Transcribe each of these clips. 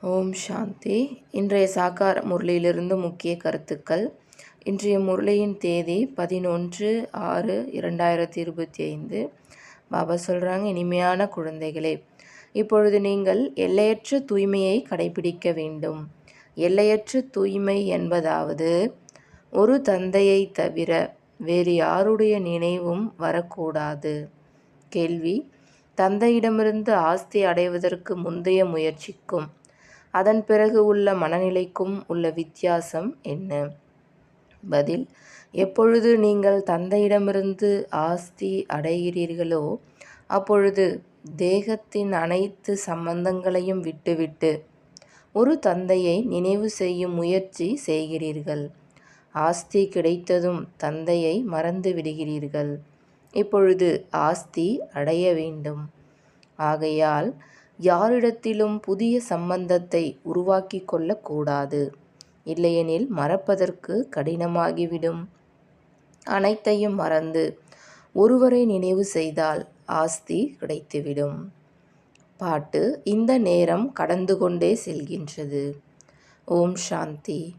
ஓம் சாந்தி. இன்றைய சாக்கார முரளியிலிருந்து முக்கிய கருத்துக்கள். இன்றைய முரளியின் தேதி பதினொன்று ஆறு இரண்டாயிரத்தி இருபத்தி ஐந்து பாபா சொல்கிறாங்க இனிமையான குழந்தைகளே இப்பொழுது நீங்கள் எல்லையற்ற தூய்மையை கடைபிடிக்க வேண்டும். எல்லையற்ற தூய்மை என்பதாவது ஒரு தந்தையை தவிர வேறு யாருடைய நினைவும் வரக்கூடாது. கேள்வி தந்தையிடமிருந்து ஆஸ்தி அடைவதற்கு முந்தைய முயற்சிக்கும் அதன் பிறகு உள்ள மனநிலைக்கும் உள்ள வித்தியாசம் என்ன? பதில் எப்பொழுது நீங்கள் தந்தையிடமிருந்து ஆஸ்தி அடைகிறீர்களோ அப்பொழுது தேகத்தின் அனைத்து சம்பந்தங்களையும் விட்டுவிட்டு ஒரு தந்தையை நினைவு செய்யும் முயற்சி செய்கிறீர்கள். ஆஸ்தி கிடைத்ததும் தந்தையை மறந்து விடுகிறீர்கள். இப்பொழுது ஆஸ்தி அடைய வேண்டும். ஆகையால் யாரிடத்திலும் புதிய சம்பந்தத்தை உருவாக்கி கொள்ளக்கூடாது. இல்லையெனில் மறப்பதற்கு கடினமாகிவிடும். அனைத்தையும் மறந்து ஒருவரை நினைவு செய்தால் ஆஸ்தி கிடைத்துவிடும். பாட்டு இந்த நேரம் கடந்து கொண்டே செல்கின்றது. ஓம் சாந்தி.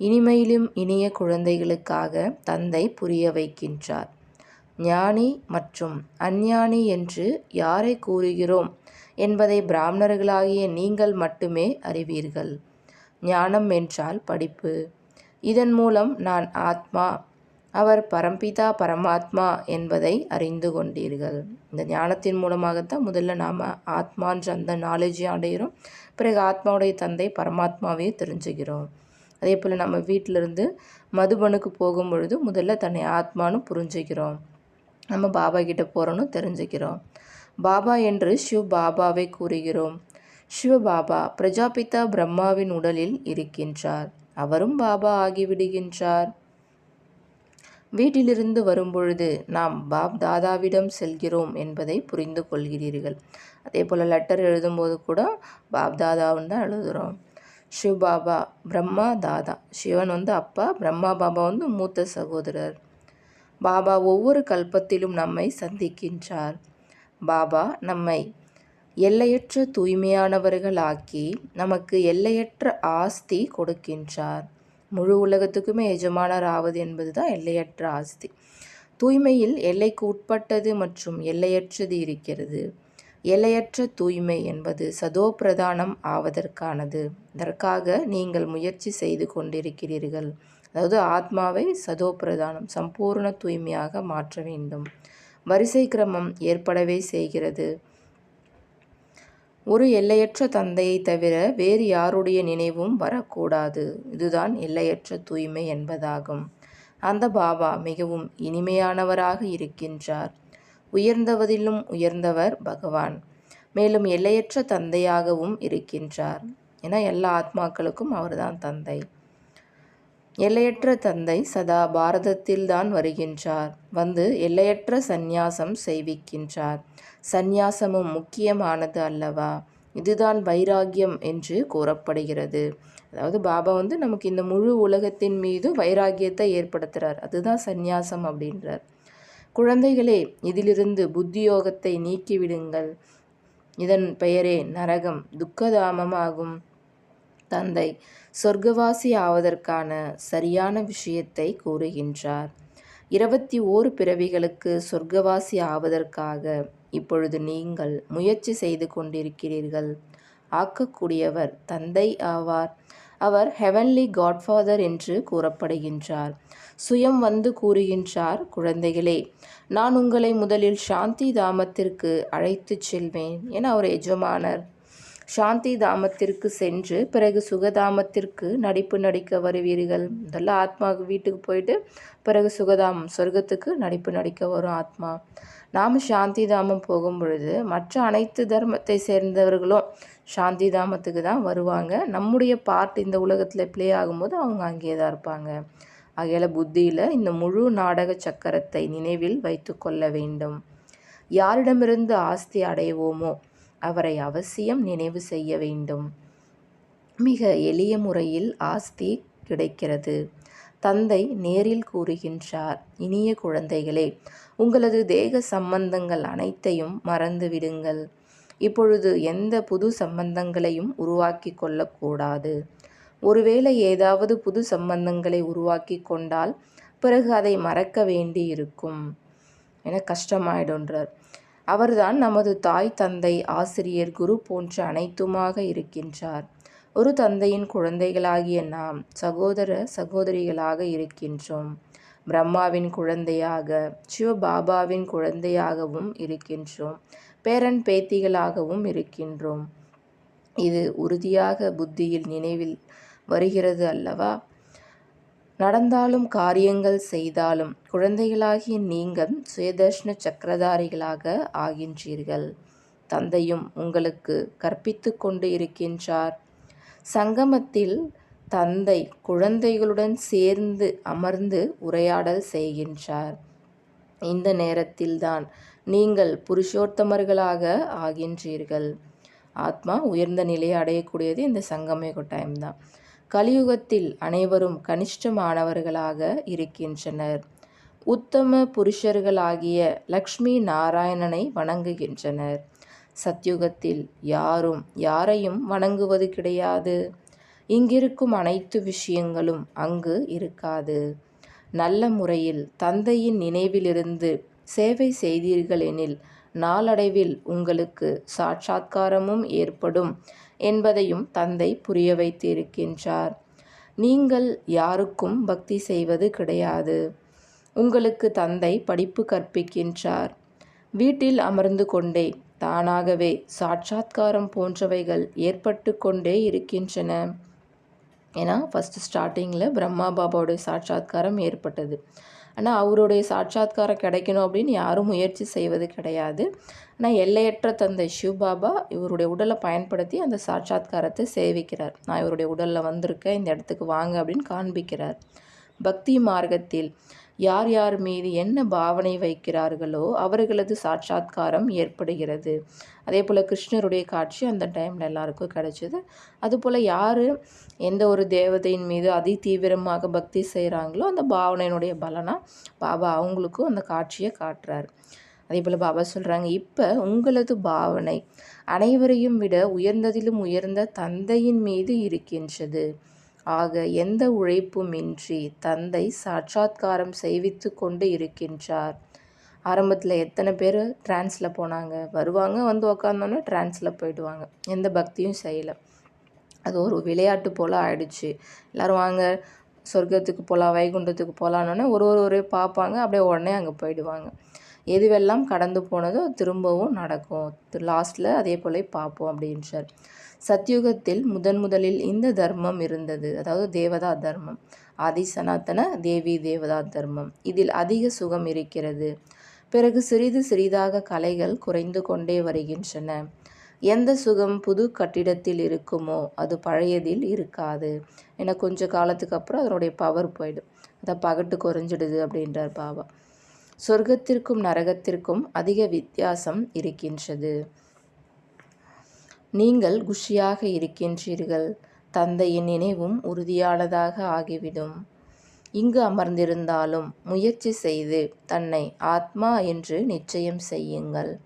இனிமையிலும் இனிய குழந்தைகளுக்காக தந்தை புரிய வைக்கின்றார். ஞானி மற்றும் அஞ்ஞானி என்று யாரை கூறுகிறோம்? என்பதை பிராமணர்களாகிய நீங்கள் மட்டுமே அறிவீர்கள். ஞானம் என்றால் படிப்பு. இதன் மூலம் நான் ஆத்மா அவர் பரம்பிதா பரமாத்மா என்பதை அறிந்து கொண்டீர்கள். இந்த ஞானத்தின் மூலமாகத்தான் முதல்ல நாம் ஆத்மான்ற அந்த நாலேஜை அடைகிறோம். பிறகு ஆத்மாவுடைய தந்தை பரமாத்மாவையும் தெரிஞ்சுக்கிறோம். அதே போல் நம்ம வீட்டிலிருந்து மதுபனுக்கு போகும் பொழுது முதல்ல தன்னை ஆத்மானு புரிஞ்சுக்கிறோம். நம்ம பாபா கிட்ட போகிறோன்னு தெரிஞ்சுக்கிறோம். பாபா என்று சிவ் பாபாவை கூறுகிறோம். சிவபாபா பிரஜாபிதா பிரம்மாவின் உடலில் இருக்கின்றார். அவரும் பாபா ஆகிவிடுகின்றார். வீட்டிலிருந்து வரும்பொழுது நாம் பாப் தாதாவிடம் செல்கிறோம் என்பதை புரிந்து கொள்கிறீர்கள். அதே போல் லெட்டர் எழுதும்போது கூட பாப் தாதாவுன்னு தான் எழுதுகிறோம் சிவ பாபா பிரம்மா தாதா. சிவன் வந்து அப்பா பிரம்மா பாபா வந்து மூத்த சகோதரர். பாபா ஒவ்வொரு கல்பத்திலும் நம்மை சந்திக்கின்றார். பாபா நம்மை எல்லையற்ற தூய்மையானவர்களாக்கி நமக்கு எல்லையற்ற ஆஸ்தி கொடுக்கின்றார். முழு உலகத்துக்குமே எஜமானர் ஆவது என்பது தான் எல்லையற்ற ஆஸ்தி. தூய்மையில் எல்லைக்கு உட்பட்டது மற்றும் எல்லையற்றது இருக்கிறது. எல்லையற்ற தூய்மை என்பது சதோ பிரதானம் ஆவதற்கானது. இதற்காக நீங்கள் முயற்சி செய்து கொண்டிருக்கிறீர்கள். அதாவது ஆத்மாவை சதோபிரதானம் சம்பூர்ண தூய்மையாக மாற்ற வேண்டும். வரிசை கிரமம் ஏற்படவே செய்கிறது. ஒரு எல்லையற்ற தந்தையை தவிர வேறு யாருடைய நினைவும் வரக்கூடாது. இதுதான் எல்லையற்ற தூய்மை என்பதாகும். அந்த பாபா மிகவும் இனிமையானவராக இருக்கின்றார். உயர்ந்தவதிலும் உயர்ந்தவர் பகவான். மேலும் எல்லையற்ற தந்தையாகவும் இருக்கின்றார். என எல்லா ஆத்மாக்களுக்கும் அவர்தான் தந்தை. எல்லையற்ற தந்தை சதா பாரதத்தில்தான் வருகின்றார். வந்து எல்லையற்ற சந்நியாசம் செய்விக்கின்றார். சந்நியாசமும் முக்கியமானது அல்லவா? இதுதான் வைராகியம் என்று கூறப்படுகிறது. அதாவது பாபா வந்து நமக்கு இந்த முழு உலகத்தின் மீது வைராகியத்தை ஏற்படுத்துகிறார் அதுதான் சந்நியாசம் அப்படின்றார். குழந்தைகளே இதிலிருந்து புத்தியோகத்தை நீக்கிவிடுங்கள். இதன் பெயரே நரகம். துக்கதாமமாகும். தந்தை சொர்க்கவாசி ஆவதற்கான சரியான விஷயத்தை கூறுகின்றார். இருபத்தி ஓரு பிறவிகளுக்கு சொர்க்கவாசி ஆவதற்காக இப்பொழுது நீங்கள் முயற்சி செய்து கொண்டிருக்கிறீர்கள். ஆக்கக்கூடியவர் தந்தை ஆவார். அவர் ஹெவன்லி காட்ஃபாதர் என்று கூறப்படுகின்றார். சுயம் வந்து கூறுகின்றார் குழந்தைகளே நான் உங்களை முதலில் சாந்தி தாமத்திற்கு அழைத்துச் செல்வேன் என அவர் எஜமானர் சாந்தி தாமத்திற்கு சென்று பிறகு சுகதாமத்திற்கு நடிப்பு நடிக்க வருவீர்கள். முதல்ல ஆத்மா வீட்டுக்கு போயிட்டு பிறகு சுகதாமம் சொர்க்கத்துக்கு நடிப்பு நடிக்க வரும் ஆத்மா. நாம் சாந்தி தாமம் போகும் பொழுது மற்ற அனைத்து தர்மத்தை சேர்ந்தவர்களும் சாந்தி தாமத்துக்கு தான் வருவாங்க. நம்முடைய பார்ட் இந்த உலகத்தில் ப்ளே ஆகும்போது அவங்க அங்கேயே தான் இருப்பாங்க. ஆகையால் புத்தியில் இந்த முழு நாடக சக்கரத்தை நினைவில் வைத்து கொள்ள வேண்டும். யாரிடமிருந்து ஆஸ்தி அடைவோமோ அவரை அவசியம் நினைவு செய்ய வேண்டும். மிக எளிய முறையில் ஆஸ்தி கிடைக்கிறது. தந்தை நேரில் கூறுகின்றார் இனிய குழந்தைகளே உங்களது தேக சம்பந்தங்கள் அனைத்தையும் மறந்துவிடுங்கள் இப்பொழுது எந்த புது சம்பந்தங்களையும் உருவாக்கி கொள்ளக்கூடாது. ஒருவேளை ஏதாவது புது சம்பந்தங்களை உருவாக்கி கொண்டால் பிறகு அதை மறக்க வேண்டி இருக்கும் என கஷ்டமாயிடுன்றார் அவர்தான் நமது தாய் தந்தை ஆசிரியர் குரு போன்ற அனைத்துமாக இருக்கின்றார். ஒரு தந்தையின் குழந்தைகளாகிய நாம் சகோதர சகோதரிகளாக இருக்கின்றோம். பிரம்மாவின் குழந்தையாக சிவபாபாவின் குழந்தையாகவும் இருக்கின்றோம். பேரன் பேத்திகளாகவும் இருக்கின்றோம். இது உறுதியாக புத்தியில் நினைவில் வருகிறது அல்லவா? நடந்தாலும் காரியங்கள் செய்தாலும் குழந்தைகளாகிய நீங்கள் சுயதர்ஷன சக்கரதாரிகளாக ஆகின்றீர்கள். தந்தையும் உங்களுக்கு கற்பித்து கொண்டு இருக்கின்றார். சங்கமத்தில் தந்தை குழந்தைகளுடன் சேர்ந்து அமர்ந்து உரையாடல் செய்கின்றார். இந்த நேரத்தில்தான் நீங்கள் புருஷோத்தமர்களாக ஆகின்றீர்கள். ஆத்மா உயர்ந்த நிலையை அடையக்கூடியது இந்த சங்கம டைம் தான். கலியுகத்தில் அனைவரும் கனிஷ்டமானவர்களாக இருக்கின்றனர். உத்தம புருஷர்களாகிய லக்ஷ்மி நாராயணனை வணங்குகின்றனர். சத்யுகத்தில் யாரும் யாரையும் வணங்குவது கிடையாது. இங்கிருக்கும் அனைத்து விஷயங்களும் அங்கு இருக்காது. நல்ல முறையில் தந்தையின் நினைவிலிருந்து சேவை செய்தீர்கள் எனில் நாளடைவில் உங்களுக்கு சாட்சாத்காரமும் ஏற்படும் என்பதையும் தந்தை புரிய வைத்திருக்கின்றார். நீங்கள் யாருக்கும் பக்தி செய்வது கிடையாது. உங்களுக்கு தந்தை படிப்பு கற்பிக்கின்றார். வீட்டில் அமர்ந்து கொண்டே தானாகவே சாட்சாத்காரம் போன்றவைகள் ஏற்பட்டு கொண்டே இருக்கின்றன. ஏன்னா ஃபஸ்ட்டு ஸ்டார்டிங்கில் பிரம்மா பாபாவுடைய சாட்சாத்காரம் ஏற்பட்டது. ஆனால் அவருடைய சாட்சாத்காரம் கிடைக்கணும் அப்படின்னு யாரும் முயற்சி செய்வது கிடையாது. ஆனால் எல்லையற்ற தந்தை சிவபாபா இவருடைய உடலை பயன்படுத்தி அந்த சாட்சாத்காரத்தை சேவிக்கிறார். நான் இவருடைய உடலில் வந்திருக்கேன் இந்த இடத்துக்கு வாங்க அப்படின்னு காண்பிக்கிறார். பக்தி மார்க்கத்தில் யார் யார் மீது என்ன பாவனை வைக்கிறார்களோ அவர்களது சாட்சாத்காரம் ஏற்படுகிறது. அதே போல் கிருஷ்ணருடைய காட்சி அந்த டைமில் எல்லாருக்கும் கிடைச்சிது. அதுபோல் யார் எந்த ஒரு தேவதையின் மீது அதி தீவிரமாக பக்தி செய்கிறாங்களோ அந்த பாவனையினுடைய பலனாக பாபா அவங்களுக்கும் அந்த காட்சியை காட்டுறாரு. அதே போல் பாபா சொல்கிறாங்க இப்போ உங்களது பாவனை அனைவரையும் விட உயர்ந்ததிலும் உயர்ந்த தந்தையின் மீது இருக்கின்றது. ஆக எந்த உழைப்புமின்றி தந்தை சாட்சாத்காரம் செய்வித்து கொண்டு இருக்கின்றார். ஆரம்பத்தில் எத்தனை பேர் ட்ரான்ஸில் போனாங்க? வருவாங்க வந்து உக்காந்தோன்னே ட்ரான்ஸில் போயிடுவாங்க. எந்த பக்தியும் செய்யலை. அது ஒரு விளையாட்டு போல் ஆயிடுச்சு. எல்லோரும் வாங்க சொர்க்கத்துக்கு போகலாம் வைகுண்டத்துக்கு போகலான்னொன்னே ஒரு ஒரு ஒரு பார்ப்பாங்க அப்படியே உடனே அங்கே போயிடுவாங்க. எதுவெல்லாம் கடந்து போனதோ திரும்பவும் நடக்கும். லாஸ்ட்டில் அதே போல பார்ப்போம் அப்படின்றார். சத்யுகத்தில் முதன் முதலில் இந்த தர்மம் இருந்தது. அதாவது தேவதா தர்மம். ஆதி சனாத்தன தேவி தேவதா தர்மம். இதில் அதிக சுகம் இருக்கிறது. பிறகு சிறிது சிறிதாக கலைகள் குறைந்து கொண்டே வருகின்றன. எந்த சுகம் புது கட்டிடத்தில் இருக்குமோ அது பழையதில் இருக்காது. ஏன்னா கொஞ்சம் காலத்துக்கு அப்புறம் அதனுடைய பவர் போயிடும். அதை பகட்டு குறைஞ்சிடுது அப்படின்றார் பாபா. சொர்க்கத்திற்கும் நரகத்திற்கும் அதிக வித்தியாசம் இருக்கின்றது. நீங்கள் குஷியாக இருக்கின்றீர்கள். தந்தையின் நினைவும் உறுதியானதாக ஆகிவிடும். இங்கு அமர்ந்திருந்தாலும் முயற்சி செய்து தன்னை ஆத்மா என்று நிச்சயம் செய்யுங்கள்.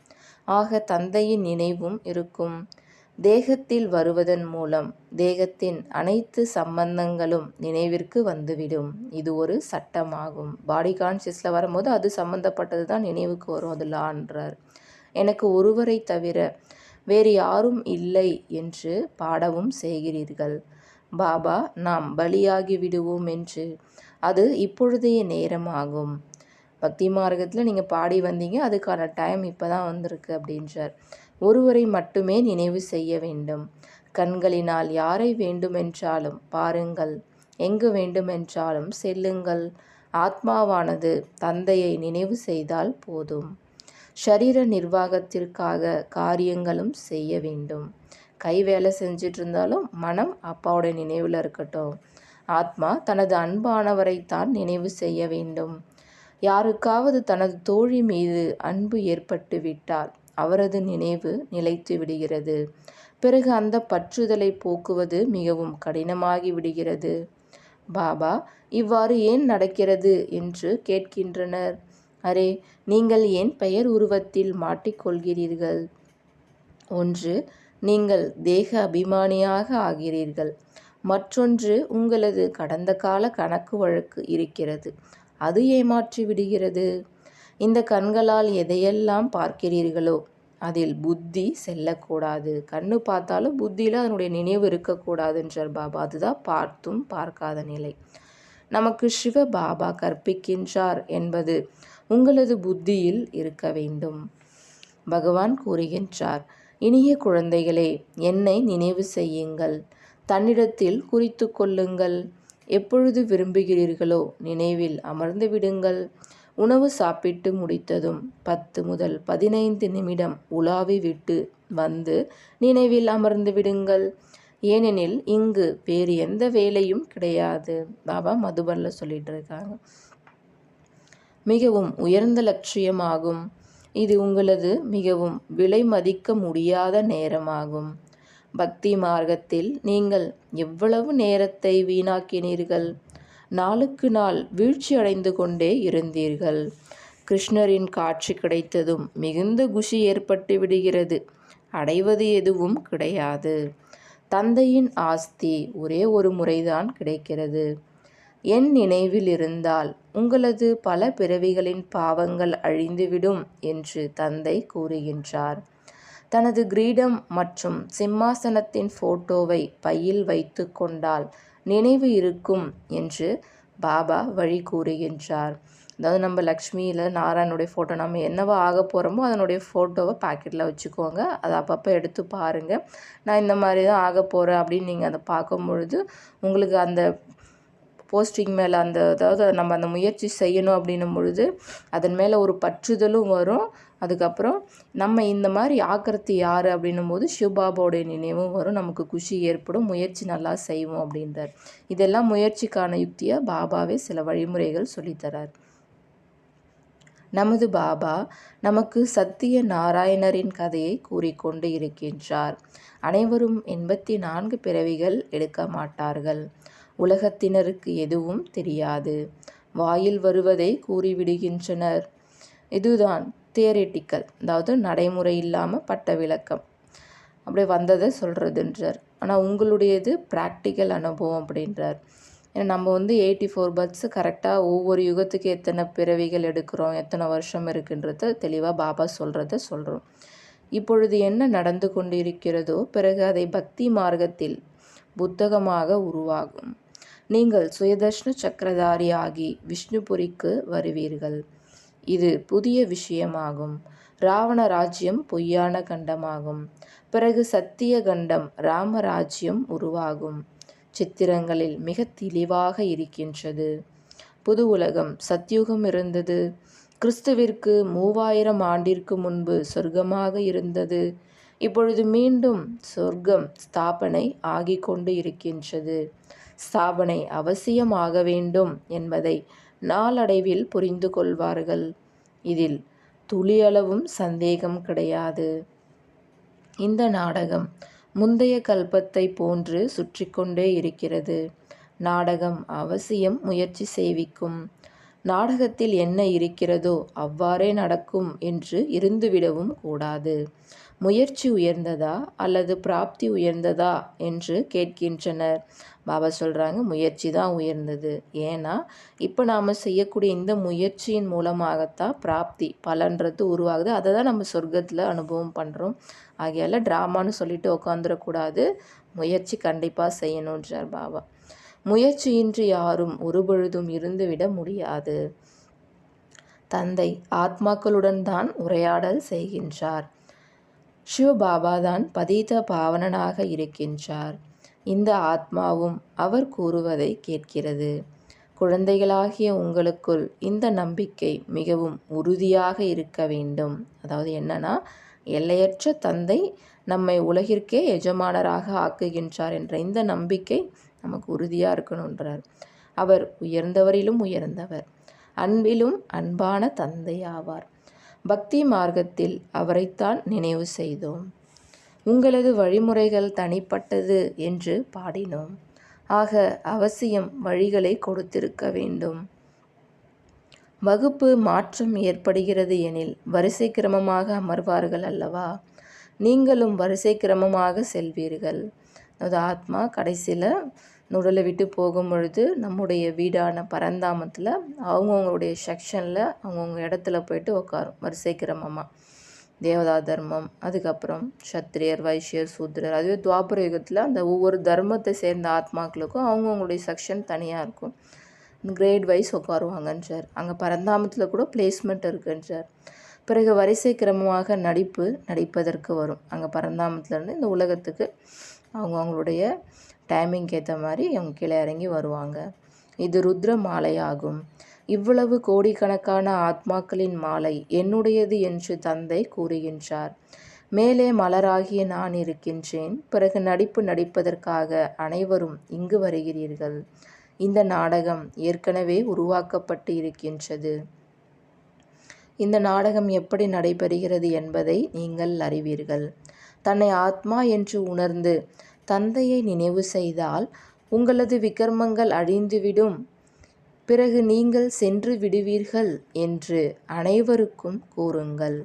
ஆக தந்தையின் நினைவும் இருக்கும். தேகத்தில் வருவதன் மூலம் தேகத்தின் அனைத்து சம்பந்தங்களும் நினைவிற்கு வந்துவிடும். இது ஒரு சட்டமாகும். பாடி கான்சியஸில் வரும்போது அது சம்மந்தப்பட்டது தான் நினைவுக்கு வரும். அது லான்றார் எனக்கு ஒருவரை தவிர வேறு யாரும் இல்லை என்று பாடவும் செய்கிறீர்கள். பாபா நாம் பலியாகி விடுவோம் என்று. அது இப்பொழுதைய நேரமாகும். பக்தி மார்க்கத்தில் நீங்கள் பாடி வந்தீங்க அதுக்கான டைம் இப்போ தான் வந்திருக்கு அப்படின்றார். ஒருவரை மட்டுமே நினைவு செய்ய வேண்டும். கண்களினால் யாரை வேண்டுமென்றாலும் பாருங்கள். எங்கு வேண்டுமென்றாலும் செல்லுங்கள். ஆத்மாவானது தந்தையை நினைவு செய்தால் போதும். ஷரீர நிர்வாகத்திற்காக காரியங்களும் செய்ய வேண்டும். கை வேலை செஞ்சிட்டு இருந்தாலும் மனம் அப்பாவோட நினைவில் இருக்கட்டும். ஆத்மா தனது அன்பானவரை தான் நினைவு செய்ய வேண்டும். யாருக்காவது தனது தோழி மீது அன்பு ஏற்பட்டு விட்டால் அவரது நினைவு நிலைத்து விடுகிறது. பிறகு அந்த பற்றுதலை போக்குவது மிகவும் கடினமாகி விடுகிறது. பாபா இவ்வாறு ஏன் நடக்கிறது? என்று கேட்கின்றனர். அரே நீங்கள் ஏன் பெயர் உருவத்தில் மாட்டிக்கொள்கிறீர்கள்? ஒன்று நீங்கள் தேக அபிமானியாக ஆகிறீர்கள். மற்றொன்று உங்களது கடந்த கால கணக்கு வழக்கு இருக்கிறது. அது ஏமாற்றி விடுகிறது. இந்த கண்களால் எதையெல்லாம் பார்க்கிறீர்களோ அதில் புத்தி செல்லக்கூடாது. கண்ணு பார்த்தாலும் புத்தியில் அதனுடைய நினைவு இருக்கக்கூடாதுன்றார் பாபா. அதுதான் பார்த்தும் பார்க்காத நிலை. நமக்கு சிவ பாபா கற்பிக்கின்றார் என்பது உங்களது புத்தியில் இருக்க வேண்டும். பகவான் கூறுகின்றார் இனிய குழந்தைகளே என்னை நினைவு செய்யுங்கள். தன்னிடத்தில் குறித்து கொள்ளுங்கள். எப்பொழுது விரும்புகிறீர்களோ நினைவில் அமர்ந்து விடுங்கள். உணவு சாப்பிட்டு முடித்ததும் பத்து முதல் பதினைந்து நிமிடம் உலாவி விட்டு வந்து நினைவில் அமர்ந்து விடுங்கள். ஏனெனில் இங்கு வேறு எந்த வேலையும் கிடையாது. பாபா மதுபனில் சொல்லிட்டு இருக்காங்க மிகவும் உயர்ந்த லட்சியமாகும். இது உங்களது மிகவும் விலை மதிக்க முடியாத நேரமாகும். பக்தி மார்க்கத்தில் நீங்கள் எவ்வளவு நேரத்தை வீணாக்கினீர்கள்? நாளுக்கு நாள் வீழ்ச்சி அடைந்து கொண்டே இருந்தீர்கள். கிருஷ்ணரின் காட்சி கிடைத்ததும் மிகுந்த குஷி ஏற்பட்டு விடுகிறது. அடைவது எதுவும் கிடையாது. தந்தையின் ஆஸ்தி ஒரே ஒரு முறைதான் கிடைக்கிறது. என் நினைவில் இருந்தால் உங்களது பல பிறவிகளின் பாவங்கள் அழிந்துவிடும் என்று தந்தை கூறுகின்றார். தனது கிரீடம் மற்றும் சிம்மாசனத்தின் போட்டோவை பையில் வைத்து கொண்டால் நினைவு இருக்கும் என்று பாபா வழி கூறுகின்றார். அதாவது நம்ம லக்ஷ்மியில் நாராயணுடைய ஃபோட்டோ நம்ம என்னவோ ஆக போகிறோமோ அதனுடைய ஃபோட்டோவை பாக்கெட்டில் வச்சுக்கோங்க. அதை அப்பப்போ எடுத்து பாருங்கள் நான் இந்த மாதிரி தான் ஆக போகிறேன் அப்படின்னு நீங்கள் அதை பார்க்கும் பொழுது உங்களுக்கு அந்த போஸ்டிங் மேலே அந்த அதாவது நம்ம அந்த முயற்சி செய்யணும் அப்படின்னும் பொழுது அதன் மேலே ஒரு பற்றுதலும் வரும். அதுக்கப்புறம் நம்ம இந்த மாதிரி ஆக்கிறது யார் அப்படின்னும் போது சிவபாபாவுடைய நினைவும் வரும். நமக்கு குஷி ஏற்படும். முயற்சி நல்லா செய்வோம் அப்படின்றார். இதெல்லாம் முயற்சிக்கான யுக்தியாக பாபாவே சில வழிமுறைகள் சொல்லித்தரார் நமது பாபா நமக்கு சத்திய நாராயணரின் கதையை கூறிக்கொண்டு இருக்கின்றார். அனைவரும் எண்பத்தி நான்கு பிறவிகள் எடுக்க மாட்டார்கள். உலகத்தினருக்கு எதுவும் தெரியாது. வாயில் வருவதை கூறிவிடுகின்றனர். இதுதான் தியரிட்டிக்கல் அதாவது நடைமுறை இல்லாமல் பட்ட விளக்கம். அப்படியே வந்ததை சொல்கிறதுன்றார் ஆனால் உங்களுடையது ப்ராக்டிக்கல் அனுபவம் அப்படின்றார். ஏன்னா நம்ம வந்து எயிட்டி ஃபோர் பர்த்ஸ் கரெக்டாக ஒவ்வொரு யுகத்துக்கு எத்தனை பிறவிகள் எடுக்கிறோம் எத்தனை வருஷம் இருக்குன்றத தெளிவாக பாபா சொல்கிறத சொல்கிறோம் இப்பொழுது என்ன நடந்து கொண்டு இருக்கிறதோ பிறகு அதை பக்தி மார்க்கத்தில் புத்தகமாக உருவாகும். நீங்கள் சுயதர்ஷ்ண சக்கரதாரி ஆகி விஷ்ணுபுரிக்கு வருவீர்கள். இது புதிய விஷயமாகும். ராவண ராஜ்யம் பொய்யான கண்டமாகும். பிறகு சத்திய கண்டம் ராமராஜ்யம் உருவாகும். சித்திரங்களில் மிக தெளிவாக இருக்கின்றது. புது உலகம் சத்யுகம் இருந்தது. கிறிஸ்துவிற்கு மூவாயிரம் ஆண்டிற்கு முன்பு சொர்க்கமாக இருந்தது. இப்பொழுது மீண்டும் சொர்க்கம் ஸ்தாபனை ஆகிக்கொண்டு இருக்கின்றது. ஸ்தாபனை அவசியமாக வேண்டும் என்பதை நாளடைவில் புரிந்து கொள்வார்கள். இதில் துளியளவும் சந்தேகம் கிடையாது. இந்த நாடகம் முந்தைய கல்பத்தை போன்று சுற்றி கொண்டே இருக்கிறது. நாடகம் அவசியம் முயற்சி செய்விக்கும் நாடகத்தில் என்ன இருக்கிறதோ அவ்வாறே நடக்கும் என்று இருந்துவிடவும் கூடாது. முயற்சி உயர்ந்ததா அல்லது பிராப்தி உயர்ந்ததா என்று கேட்கின்றனர். பாபா சொல்கிறாங்க முயற்சி தான் உயர்ந்தது. ஏன்னா இப்போ நாம் செய்யக்கூடிய இந்த முயற்சியின் மூலமாகத்தான் பிராப்தி பலன்றது உருவாகுது. அதை தான் நம்ம சொர்க்கத்தில் அனுபவம் பண்ணுறோம் ஆகையால் ட்ராமான்னு சொல்லிட்டு உட்காந்துடக்கூடாது முயற்சி கண்டிப்பாக செய்யணுன்றார் பாபா. முயற்சியின்றி யாரும் ஒருபொழுதும் இருந்துவிட முடியாது. தந்தை ஆத்மாக்களுடன் தான் உரையாடல் செய்கின்றார். சிவபாபா தான் பதீத பாவனனாக இருக்கின்றார். இந்த ஆத்மாவும் அவர் கூறுவதை கேட்கிறது. குழந்தைகளாகிய உங்களுக்குள் இந்த நம்பிக்கை மிகவும் உறுதியாக இருக்க வேண்டும். அதாவது என்னன்னா எல்லையற்ற தந்தை நம்மை உலகிற்கே எஜமானராக ஆக்குகின்றார் என்ற இந்த நம்பிக்கை நமக்கு உறுதியாக இருக்கணுன்றார் அவர் உயர்ந்தவரிலும் உயர்ந்தவர் அன்பிலும் அன்பான தந்தை ஆவார் பக்தி மார்க்கத்தில் அவரைத்தான் நினைவு செய்தோம். உங்களது வழிமுறைகள் தனிப்பட்டது என்று பாடினோம். ஆக அவசியம் வழிகளை கொடுத்திருக்க வேண்டும். வகுப்பு மாற்றம் ஏற்படுகிறது எனில் வரிசை கிரமமாக அமர்வார்கள் அல்லவா? நீங்களும் வரிசை கிரமமாக செல்வீர்கள். அதாவது ஆத்மா கடைசியில் நுடலை உடலை விட்டு போகும் பொழுது நம்முடைய வீடான பரந்தாமத்தில் அவங்கவுங்களுடைய செக்ஷனில் அவங்கவுங்க இடத்துல போயிட்டு உட்காரும் வரிசை கிரமமாக தேவதா தர்மம் அதுக்கப்புறம் சத்திரியர் வைஷ்யர் சூத்திரர் அதுவே துவாபர யுகத்தில் அந்த ஒவ்வொரு தர்மத்தை சேர்ந்த ஆத்மாக்களுக்கும் அவங்கவுங்களுடைய செக்ஷன் தனியாக இருக்கும். கிரேட் வைஸ் உட்காருவாங்கன்றார் அங்கே பரந்தாமத்தில் கூட பிளேஸ்மெண்ட் இருக்குன்றார். பிறகு வரிசை கிரமமாக நடிப்பு நடிப்பதற்கு வரும். அங்கே பரந்தாமத்துலேருந்து இந்த உலகத்துக்கு அவங்க அவங்களுடைய டைமிங்க்கு ஏற்ற மாதிரி அவங்க கீழே இறங்கி வருவாங்க. இது ருத்ர மாலையாகும் இவ்வளவு கோடிக்கணக்கான ஆத்மாக்களின் மாலை என்னுடையது என்று தந்தை கூறுகின்றார். மேலே மலராகிய நான் இருக்கின்றேன். பிறகு நடிப்பு நடிப்பதற்காக அனைவரும் இங்கு வருகிறீர்கள். இந்த நாடகம் ஏற்கனவே உருவாக்கப்பட்டு இருக்கின்றது. இந்த நாடகம் எப்படி நடைபெறுகிறது என்பதை நீங்கள் அறிவீர்கள். தன்னை ஆத்மா என்று உணர்ந்து தந்தையை நினைவு செய்தால் உங்களது விக்ரமங்கள் அழிந்துவிடும். பிறகு நீங்கள் சென்று விடுவீர்கள் என்று அனைவருக்கும் கூறுங்கள்.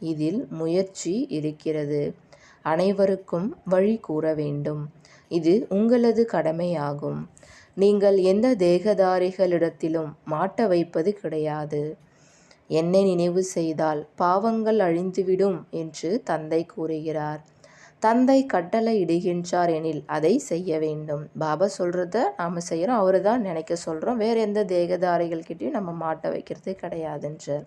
இதில் முயற்சி இருக்கிறது. அனைவருக்கும் வழி கூற வேண்டும். இது உங்களது கடமையாகும். நீங்கள் எந்த தேகதாரிகளிடத்திலும் மாட்ட வைப்பது கிடையாது. என்னை நினைவு செய்தால் பாவங்கள் அழிந்துவிடும் என்று தந்தை கூறுகிறார். தந்தை கட்டளை இடுகின்றார் எனில் அதை செய்ய வேண்டும். பாபா சொல்கிறத நாம் செய்கிறோம் அவரு தான் நினைக்க சொல்கிறோம் வேறு எந்த தேகதாரிகள்கிட்டையும் நம்ம மாட்ட வைக்கிறது கிடையாதுன்றார்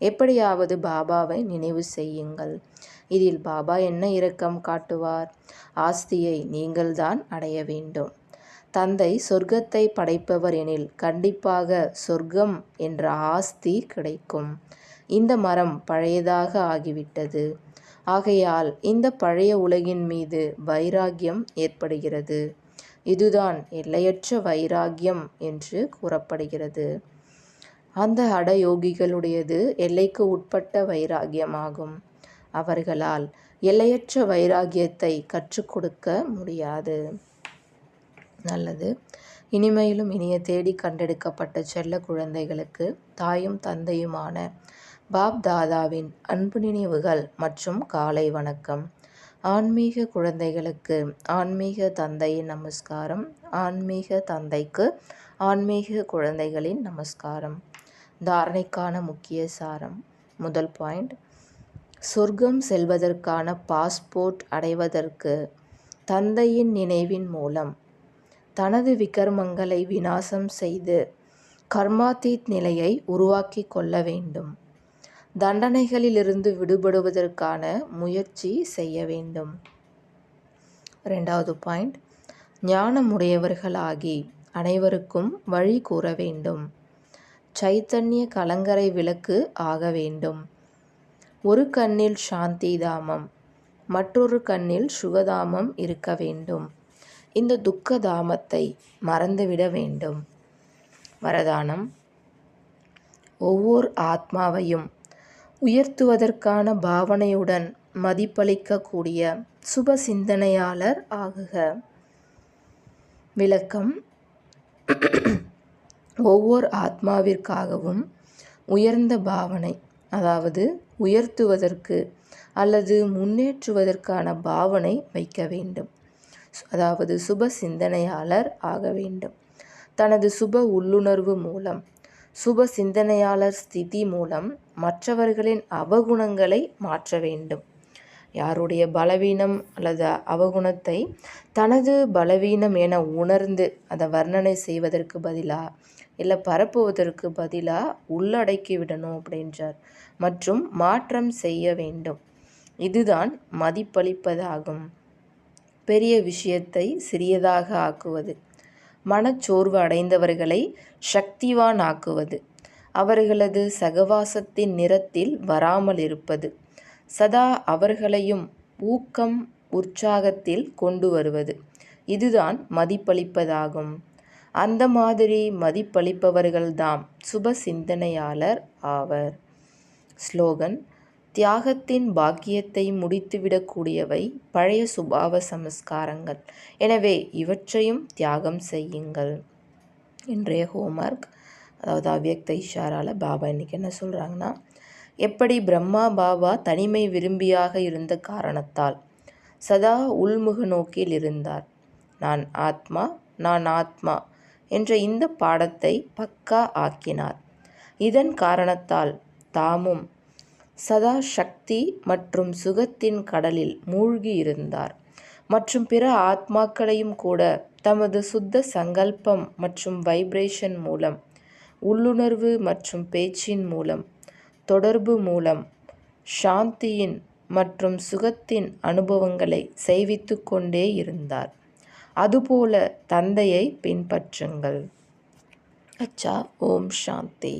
எப்படியாவது பாபாவை நினைவு செய்யுங்கள். இதில் பாபா என்ன இரக்கம் காட்டுவார்? ஆஸ்தியை நீங்கள்தான் அடைய வேண்டும். தந்தை சொர்க்கத்தை படைப்பவர் எனில் கண்டிப்பாக சொர்க்கம் என்ற ஆஸ்தி கிடைக்கும். இந்த மரம் பழையதாக ஆகிவிட்டது. ஆகையால் இந்த பழைய உலகின் மீது வைராகியம் ஏற்படுகிறது. இதுதான் எல்லையற்ற வைராகியம் என்று கூறப்படுகிறது. அந்த அடயோகிகளுடையது எல்லைக்கு உட்பட்ட வைராகியமாகும் அவர்களால் எல்லையற்ற வைராகியத்தை கற்றுக் கொடுக்க முடியாது. நல்லது. இனிமையிலும் இனிய தேடி கண்டெடுக்கப்பட்ட செல்ல குழந்தைகளுக்கு தாயும் தந்தையுமான பாப் தாதாவின் அன்பு நினைவுகள் மற்றும் காலை வணக்கம். ஆன்மீக குழந்தைகளுக்கு ஆன்மீக தந்தையின் நமஸ்காரம் ஆன்மீக தந்தைக்கு ஆன்மீக குழந்தைகளின் நமஸ்காரம். தாரணைக்கான முக்கிய சாரம். முதல் பாயிண்ட். சொர்க்கம் செல்வதற்கான பாஸ்போர்ட் அடைவதற்கு தந்தையின் நினைவின் மூலம் தனது விகர்மங்களை விநாசம் செய்து கர்மாத்தீத் நிலையை உருவாக்கி கொள்ள வேண்டும். தண்டனைகளிலிருந்து விடுபடுவதற்கான முயற்சி செய்ய வேண்டும். ரெண்டாவது பாயிண்ட். ஞானமுடையவர்களாகி அனைவருக்கும் வழி கூற வேண்டும். சைத்தன்ய கலங்கரை விளக்கு ஆக வேண்டும். ஒரு கண்ணில் சாந்தி தாமம் மற்றொரு கண்ணில் சுகதாமம் இருக்க வேண்டும். இந்த துக்க தாமத்தை மறந்துவிட வேண்டும். வரதானம். ஒவ்வொரு ஆத்மாவையும் உயர்த்துவதற்கான பாவனையுடன் மதிப்பளிக்கக்கூடிய சுப சிந்தனையாளர் ஆகுக. விளக்கம். ஒவ்வொரு ஆத்மாவிற்காகவும் உயர்ந்த பாவனை அதாவது உயர்த்துவதற்கு அல்லது முன்னேற்றுவதற்கான பாவனை வைக்க வேண்டும். அதாவது சுப சிந்தனையாளர் ஆக வேண்டும். தனது சுப உள்ளுணர்வு மூலம் சுப சிந்தனையாளர் ஸ்திதி மூலம் மற்றவர்களின் அவகுணங்களை மாற்ற வேண்டும். யாருடைய பலவீனம் அல்லது அவகுணத்தை தனது பலவீனம் என உணர்ந்து அதை வர்ணனை செய்வதற்கு பதிலாக இல்லை பரப்புவதற்கு பதிலாக உள்ளடக்கி விடணும் அப்படின்றார். மற்றும் மாற்றம் செய்ய வேண்டும். இதுதான் மதிப்பளிப்பதாகும். பெரிய விஷயத்தை சிறியதாக ஆக்குவது. மனச்சோர்வு அடைந்தவர்களை சக்திவானாக்குவது. அவர்களது சகவாசத்தின் நிறத்தில் வராமல் இருப்பது. சதா அவர்களையும் ஊக்கம் உற்சாகத்தில் கொண்டு வருவது. இதுதான் மதிப்பளிப்பதாகும். அந்த மாதிரி மதிப்பளிப்பவர்கள்தாம் சுப சிந்தனையாளர் ஆவர். ஸ்லோகன் தியாகத்தின் பாக்கியத்தை முடித்துவிடக்கூடியவை பழைய சுபாவ சமஸ்காரங்கள். எனவே இவற்றையும் தியாகம் செய்யுங்கள். இன்றைய ஹோம்ஒர்க் அதாவது அவ்வியக்த இஷாரால பாபா இன்றைக்கி என்ன சொல்கிறாங்கன்னா எப்படி பிரம்மா பாபா தனிமை விரும்பியாக இருந்த காரணத்தால் சதா உள்முக நோக்கில் இருந்தார். நான் ஆத்மா நான் ஆத்மா என்ற இந்த பாடத்தை பக்கா ஆக்கினார். இதன் காரணத்தால் தாமும் சதா சக்தி மற்றும் சுகத்தின் கடலில் மூழ்கி இருந்தார் மற்றும் பிற ஆத்மாக்களையும் கூட தமது சுத்த சங்கல்பம் மற்றும் வைப்ரேஷன் மூலம் உள்ளுணர்வு மற்றும் பேச்சின் மூலம் தொடர்பு மூலம் சாந்தியின் மற்றும் சுகத்தின் அனுபவங்களை செய்வித்து கொண்டே இருந்தார். அதுபோல தந்தையை பின்பற்றுங்கள். அச்சா ஓம் சாந்தி.